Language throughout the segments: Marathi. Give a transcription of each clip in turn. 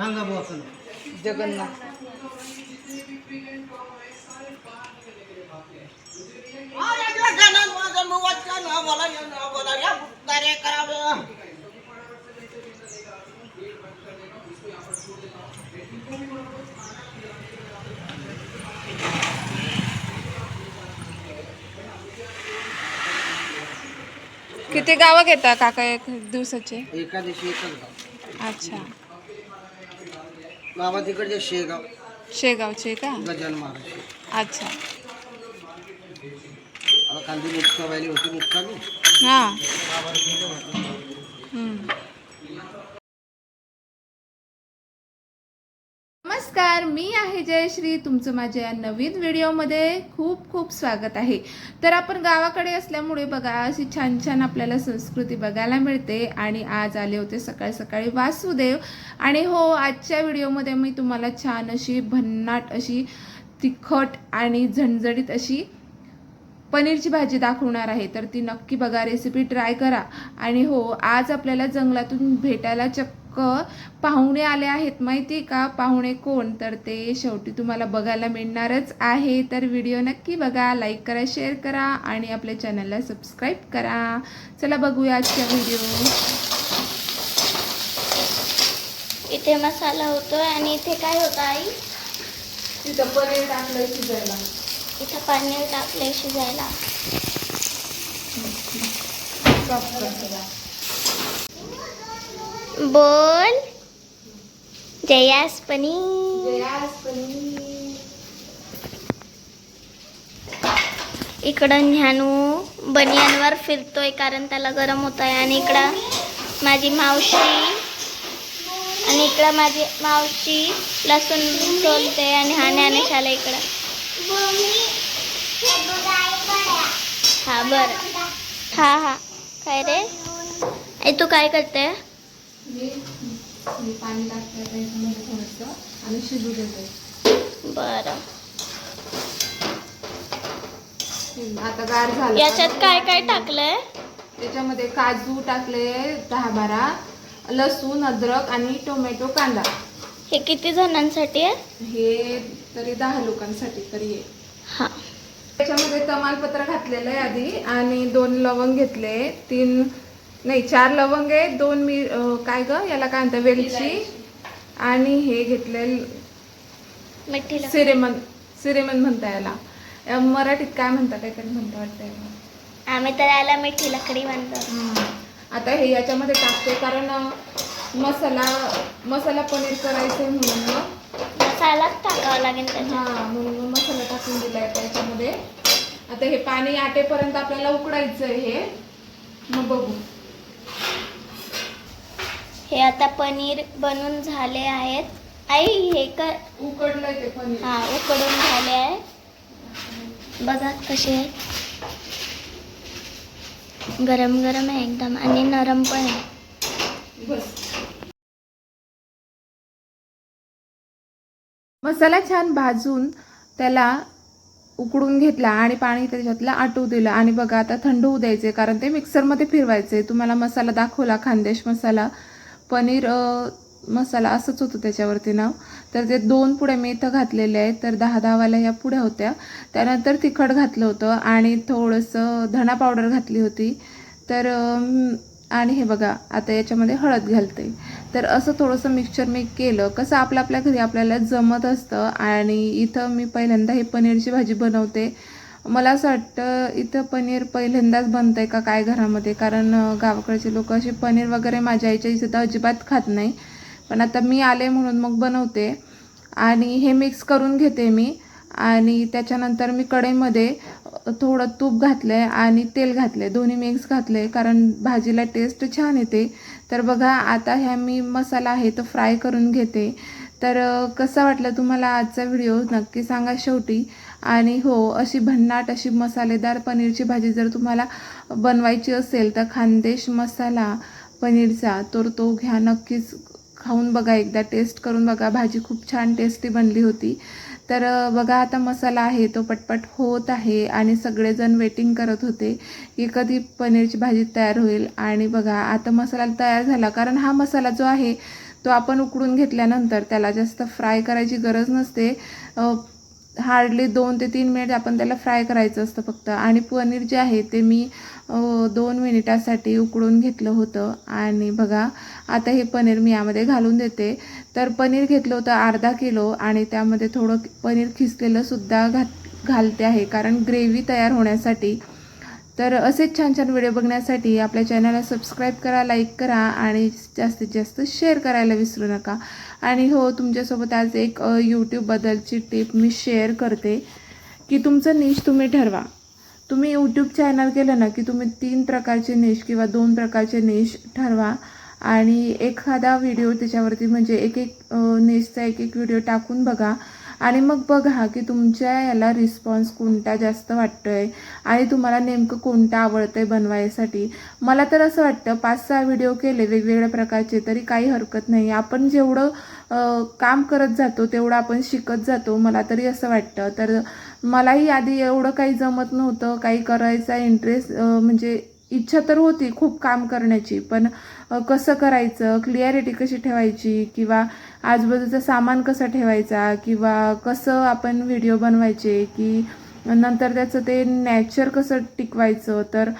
सांगा बुवा जगन्नाथ. किती गावं घेता काका एक दिवसाचे? एकच गाव. अच्छा. गावात इकडचे शेगाव. शेगावचे का? गजान महाराज अच्छा. आता कांदी मुक्का व्हायली होती मुक्कामी? हां. हम्म. नमस्कार मी आहे जयश्री. तुमचं माझ्या या नवीन व्हिडिओमध्ये खूप खूप स्वागत आहे. तर आपण गावाकडे असल्यामुळे बघा अशी छान छान आपल्याला संस्कृती बघायला मिळते. आणि आज आले होते सकाळी सकाळी वासुदेव. आणि हो आजच्या व्हिडिओमध्ये मी तुम्हाला छान अशी भन्नाट अशी तिखट आणि झणझणीत अशी पनीरची भाजी दाखवणार आहे. तर ती नक्की बघा रेसिपी ट्राय करा. आणि हो आज आपल्याला जंगलातून भेटायला चक्क पाहुणे आले आहेत माहिती का? पाहुणे कोण? तर ते शेवटी तुम्हाला बघायला मिळणारच आहे. तर व्हिडिओ नक्की बघा लाईक करा शेअर करा आणि आपल्या चॅनलला सबस्क्राईब करा. चला बघूया आजच्या व्हिडिओ. इथे मसाला होतोय आणि इथे काय होतं आई? तिथं पनीर टाकलं शिजायला. इथं पनीर टाकले शिजायला. बोल. जयास पनीर इकडं न्यानू बनियांवर फिरतोय कारण त्याला गरम होत आहे आणि इकडं माझी मावशी. आणि इकडं माझी मावशी लसूण सोलते आणि हा ज्ञानेशाला इकडं. हा बरं. हा हा. काय रे? आई तू काय करते? मी पाणी टाकते त्याच्यामध्ये थोडंसं आणि शिजू देते बरं. आता गार झालं. याच्यात काय काय टाकलंय? त्याच्यामध्ये काजू टाकले दहा बारा लसूण अद्रक आणि टोमॅटो कांदा. हे किती जणांसाठी आहे? हे तरी दहा लोकांसाठी तरी आहे. हा. त्याच्यामध्ये तमालपत्र घातलेलं आहे आधी आणि दोन लवंग घेतले तीन नाही चार लवंग आहे दोन मी काय ग? याला काय म्हणतात? वेलची आणि हे घेतले सिरेमन सिरेमन म्हणता याला. मराठीत काय म्हणता काहीतरी म्हणता वाटतं. आम्ही तर याला मिठी लकडी म्हणतो. आता हे याच्यामध्ये टाकते कारण मसाला मसाला पनीर करायचंय म्हणून मग मसालाच टाकावा लागेल हा म्हणून मसाला टाकून दिलाय त्याच्यामध्ये आता हे पाणी आटेपर्यंत आपल्याला उकडायचं आहे हे. मग बघू. हे आता पनीर बनून झाले आहेत. आई हे कर. उकडलंय ते पनीर. हा उकडून झाले आहे. बघा कसे आहे गरम गरम आहे एकदम आणि नरम पण आहे. मसाला छान भाजून त्याला उकडून घेतला आणि पाणी त्याच्यातलं आटू दिलं. आणि बघा आता थंड होऊ द्यायचे कारण ते मिक्सरमध्ये फिरवायचे तुम्हाला मसाला दाखवला खानदेश मसाला. पनीर मसाला असंच होतं त्याच्यावरती नाव. तर ते दोन पुढे मी इथं घातलेले आहेत. तर दहा दहावाल्या ह्या पुढ्या होत्या. त्यानंतर तिखट घातलं होतं आणि थोडंसं धणा पावडर घातली होती. तर आणि हे बघा आता याच्यामध्ये हळद घालते. तर असं थोडंसं मिक्सचर मी केलं. कसं आपलं आपल्या घरी आपल्याला जमत असतं आणि इथं मी पहिल्यांदा हे पनीरची भाजी बनवते. मला असं वाटतं इथं पनीर पहिल्यांदाच बनतंय का काय घरामध्ये? कारण गावाकडचे लोक असे पनीर वगैरे माझ्या आईच्या इथं तर अजिबात खात नाही. पण आता मी आले म्हणून मग बनवते. आणि हे मिक्स करून घेते मी. आणि त्याच्यानंतर मी कढईमध्ये थोडं तूप घातलं आहे आणि तेल घातलं आहे दोन्ही मिक्स घातलं आहे कारण भाजीला टेस्ट छान येते. तर बघा आता ह्या मी मसाला आहे तो फ्राय करून घेते. तर कसा वाटला तुम्हाला आजचा व्हिडिओ नक्की सांगा शेवटी. आणि हो अशी भन्नाट अशी मसालेदार पनीरची भाजी जर तुम्हाला बनवायची असेल तर खानदेश मसाला पनीरचा तर तो घ्या. नक्कीच खाऊन बघा एकदा टेस्ट करून बघा. भाजी खूप छान टेस्टी बनली होती. तर बघा आता मसाला आहे तो पटपट होत आहे आणि सगळेजण वेटिंग करत होते की कधी पनीरची भाजी तयार होईल. आणि बघा आता मसाला तयार झाला. कारण हा मसाला जो आहे तो आपण उकडून घेतल्यानंतर त्याला जास्त फ्राय करायची गरज नसते. हार्डली दोन ते तीन मिनिट आपण त्याला फ्राय करायचं असतं फक्त. आणि पनीर जे आहे ते मी दोन मिनिटासाठी उकडून घेतलं होतं. आणि बघा आता हे पनीर मी यामध्ये घालून देते. तर पनीर घेतलं होतं अर्धा किलो आणि त्यामध्ये थोडं पनीर खिसलेलंसुद्धा घात घालते आहे. कारण ग्रेव्ही तयार होण्यासाठी तर असेच छान छान व्हिडिओ बघण्यासाठी आपल्या चॅनलला सबस्क्राईब करा लाईक करा आणि जास्तीत जास्त शेअर करायला विसरू नका. आणि हो तुमच्यासोबत आज एक यूट्यूबबद्दलची टिप मी शेअर करते की तुमचं निश तुम्ही ठरवा. तुम्ही यूट्यूब चॅनल केलं ना की तुम्ही तीन प्रकारचे निश किंवा दोन प्रकारचे निश ठरवा आणि एखादा व्हिडिओ त्याच्यावरती म्हणजे एक एक निशचा एक एक व्हिडिओ टाकून बघा. आणि मग बघा की तुमच्या याला रिस्पॉन्स कोणता जास्त वाटतोय आणि तुम्हाला नेमकं कोणतं आवडतंय बनवायसाठी. मला तर असं वाटतं पाच सहा व्हिडिओ केले वेगवेगळ्या प्रकारचे तरी काही हरकत नाही. आपण जेवढं काम करत जातो तेवढं आपण शिकत जातो मला तरी असं वाटतं. तर मलाही आधी एवढं काही जमत नव्हतं. काही करायचा इंटरेस्ट म्हणजे इच्छा तर होती खूप काम करण्याची पण कसं करायचं? क्लिअरिटी कशी ठेवायची? किंवा आजूबाजूचं सामान कसं ठेवायचा? किंवा कसं आपण व्हिडिओ बनवायचे? की नंतर त्याचं ते नॅचर कसं टिकवायचं? तर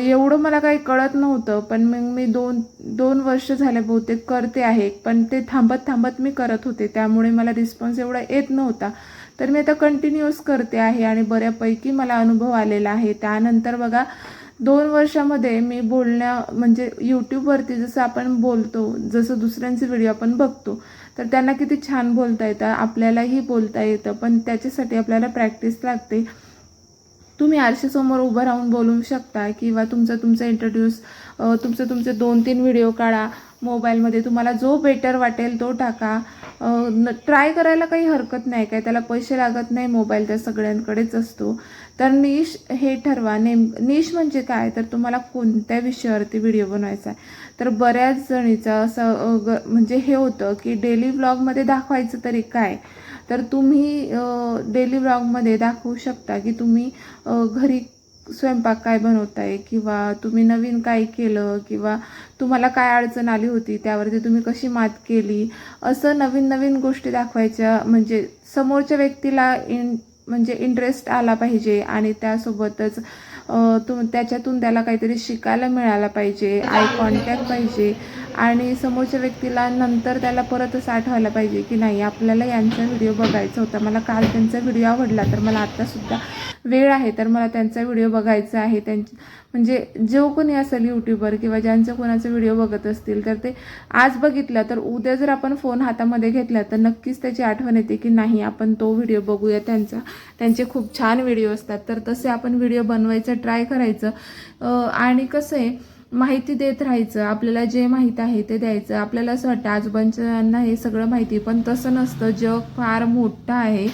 एवढं मला काही कळत नव्हतं पण मग मी दोन दोन वर्ष झाले बहुतेक करते आहे पण ते थांबत थांबत मी करत होते त्यामुळे मला रिस्पॉन्स एवढा येत नव्हता. तर मी आता कंटिन्युअस करते आहे आणि बऱ्यापैकी मला अनुभव आलेला आहे. त्यानंतर बघा दोन वर्षामध्ये मी बोलण्या म्हणजे यूट्यूबवरती जसं आपण बोलतो जसं दुसऱ्यांचे व्हिडिओ आपण बघतो तर त्यांना किती छान बोलता येतं आपल्यालाही बोलता येतं पण त्याच्यासाठी आपल्याला प्रॅक्टिस लागते. तुम्ही आरशीसमोर उभं राहून बोलू शकता किंवा तुमचं तुमचं इंट्रोड्यूस तुमचं तुमचे दोन तीन व्हिडिओ काढा. मोबाईलमध्ये तुम्हाला जो बेटर वाटेल तो टाका. ट्राय करायला काही हरकत नाही काय? त्याला पैसे लागत नाही. मोबाईल त्या सगळ्यांकडेच असतो. तर निश हे ठरवा. नेम निश म्हणजे काय? तर तुम्हाला कोणत्या विषयावरती व्हिडिओ बनवायचा आहे? तर बऱ्याच जणीचं असं ग म्हणजे हे होतं की डेली ब्लॉगमध्ये दाखवायचं तरी काय? तर तुम्ही डेली ब्लॉगमध्ये दाखवू शकता की तुम्ही घरी स्वयंपाक काय बनवताय किंवा तुम्ही नवीन काय केलं किंवा तुम्हाला काय अडचण आली होती त्यावरती तुम्ही कशी मात केली असं नवीन नवीन गोष्टी दाखवायच्या म्हणजे समोरच्या व्यक्तीला इन म्हणजे इंटरेस्ट आला पाहिजे आणि त्यासोबतच तुम त्याच्यातून त्याला काहीतरी शिकायला मिळालं पाहिजे आय कॉन्टॅक्ट पाहिजे. आणि समोरच्या व्यक्तीला नंतर त्याला परत असं आठवायला पाहिजे की नाही आपल्याला यांचा व्हिडिओ बघायचा होता. मला काल त्यांचा व्हिडिओ आवडला तर मला आत्तासुद्धा वेळ आहे तर मला त्यांचा व्हिडिओ बघायचा आहे. त्यां म्हणजे जो कोणी असेल यूट्यूबर किंवा ज्यांचं कोणाचा व्हिडिओ बघत असतील तर ते आज बघितलं तर उद्या जर आपण फोन हातामध्ये घेतला तर नक्कीच त्याची आठवण येते की नाही आपण तो व्हिडिओ बघूया. त्यांचा त्यांचे खूप छान व्हिडिओ असतात. तर तसे आपण व्हिडिओ बनवायचं ट्राय करायचं. आणि कसं आहे माहिती देत राहायचं आपल्याला जे माहीत आहे ते द्यायचं आपल्याला असं वाटतं आजोबांच्यांना हे सगळं माहिती पण तसं नसतं. जग फार मोठं आहे.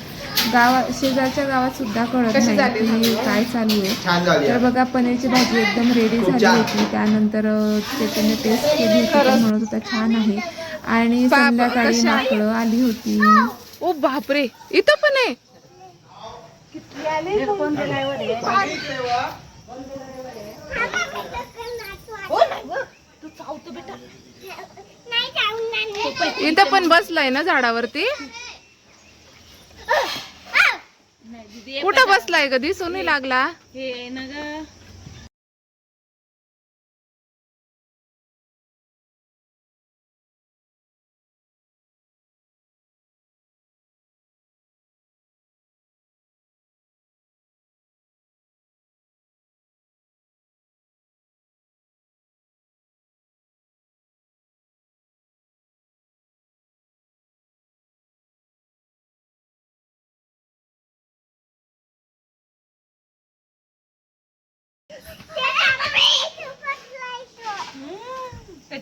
गावा शेजारच्या गावात सुद्धा कळत नाही की काय चालू आहे. छान झाली तर बघा पनीरची भाजी एकदम रेडी झाली. होती. त्यानंतर त्याच्याने टेस्ट केली होती तर म्हणत होता छान आहे. आणि संध्याकाळी माकडं आली होती. ओ बापरे इथं पण आहे? इथं पण बसलाय ना झाडावरती? कुठं बसलाय कधी सोनी लागला.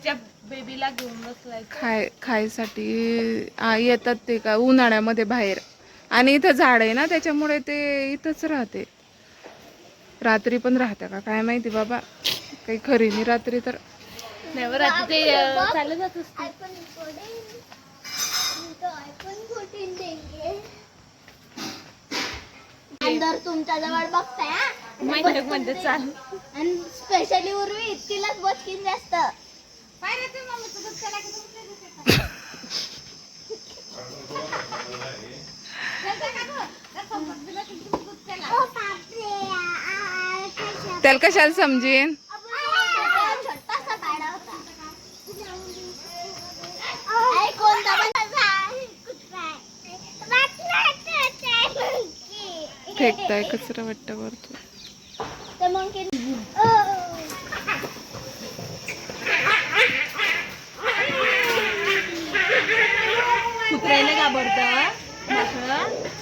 त्याच्या बेबीला घेऊन बसलाय. खाय खायसाठी आ, येतात ते का उन्हाळ्यामध्ये बाहेर. आणि इथं झाड आहे ना त्याच्यामुळे ते इथंच राहते. रात्री पण राहते का? काय माहिती बाबा. काही खरी नाही रात्री तर. नाही बरं आता ते अं, चालत जात असते. आयफोन आयफोन फोर्टीन देंगे अंदर तुमच्या जवळ बघताय हा? माहिती मध्ये चाल. आणि स्पेशली उर्वी तिलाच बचकीन जास्त. त्याला कशाला समजेन? फेकताय कचरा वाटतं करतो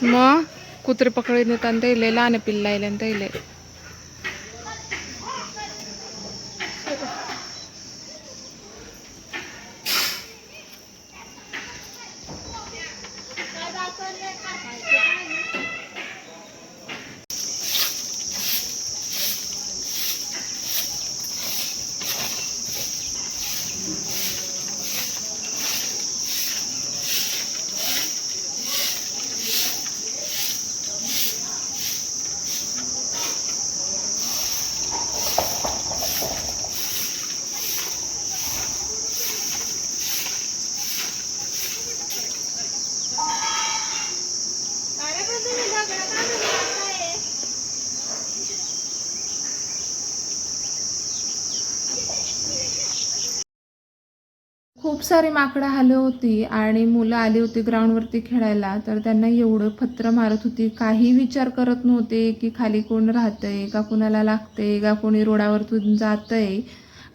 माकडं. मग कुत्रे पकडून येतात त्याले लहान पिल्ला आले त्याले खूप सारी माकडं आली होती आणि मुलं आली होती ग्राउंडवरती खेळायला तर त्यांना एवढं पत्र मारत होती. काही विचार करत नव्हते की खाली कोण राहतंय का कुणाला लागतंय का कोणी रोडावरतून जातंय.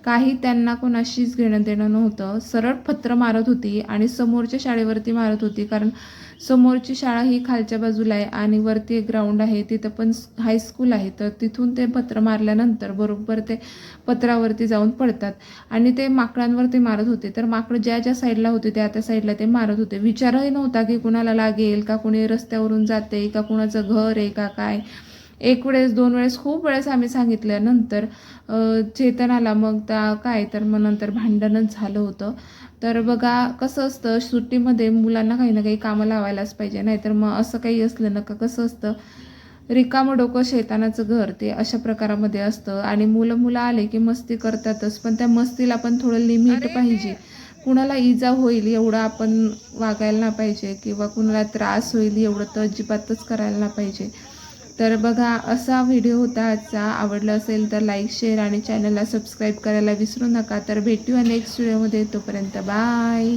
काही त्यांना कोणाशीच घेणं देणं नव्हतं. सरळ पत्र मारत होती आणि समोरच्या शाळेवरती मारत होती. कारण समोरची शाळा ही खालच्या बाजूला आहे आणि वरती एक ग्राउंड आहे. तिथं पण हायस्कूल आहे. तर तिथून ते पत्र मारल्यानंतर बरोबर ते पत्रावरती जाऊन पडतात. आणि ते माकडांवर ते मारत होते. तर माकडं ज्या ज्या साईडला होते त्या त्या साईडला ते मारत होते. विचारही नव्हता की कुणाला लागेल का कुणी रस्त्यावरून जाते का कुणाचं घर आहे का काय. एक वेळेस दोन वेळेस खूप वेळेस आम्ही सांगितल्यानंतर चेतनाला मग त्या काय? तर मग नंतर भांडणच झालं होतं. तर बघा कसं असतं सुट्टीमध्ये मुलांना काही ना काही कामं लावायलाच पाहिजे. नाहीतर मग असं काही असलं ना का कसं असतं रिकामं डोकं शैतानाचं घर ते अशा प्रकारामध्ये असतं. आणि मुलं मुलं आले की मस्ती करतातच पण त्या मस्तीला पण थोडं लिमिट पाहिजे. कुणाला इजा होईल एवढं आपण वागायला नाही पाहिजे किंवा कुणाला त्रास होईल एवढं तर अजिबातच करायला नाही पाहिजे. तर बघा असा व्हिडिओ होता आजचा. आवडला असेल तर लाईक शेअर आणि चॅनलला सबस्क्राईब करायला विसरू नका. तर भेटूया नेक्स्ट व्हिडिओमध्ये. तोपर्यंत बाय.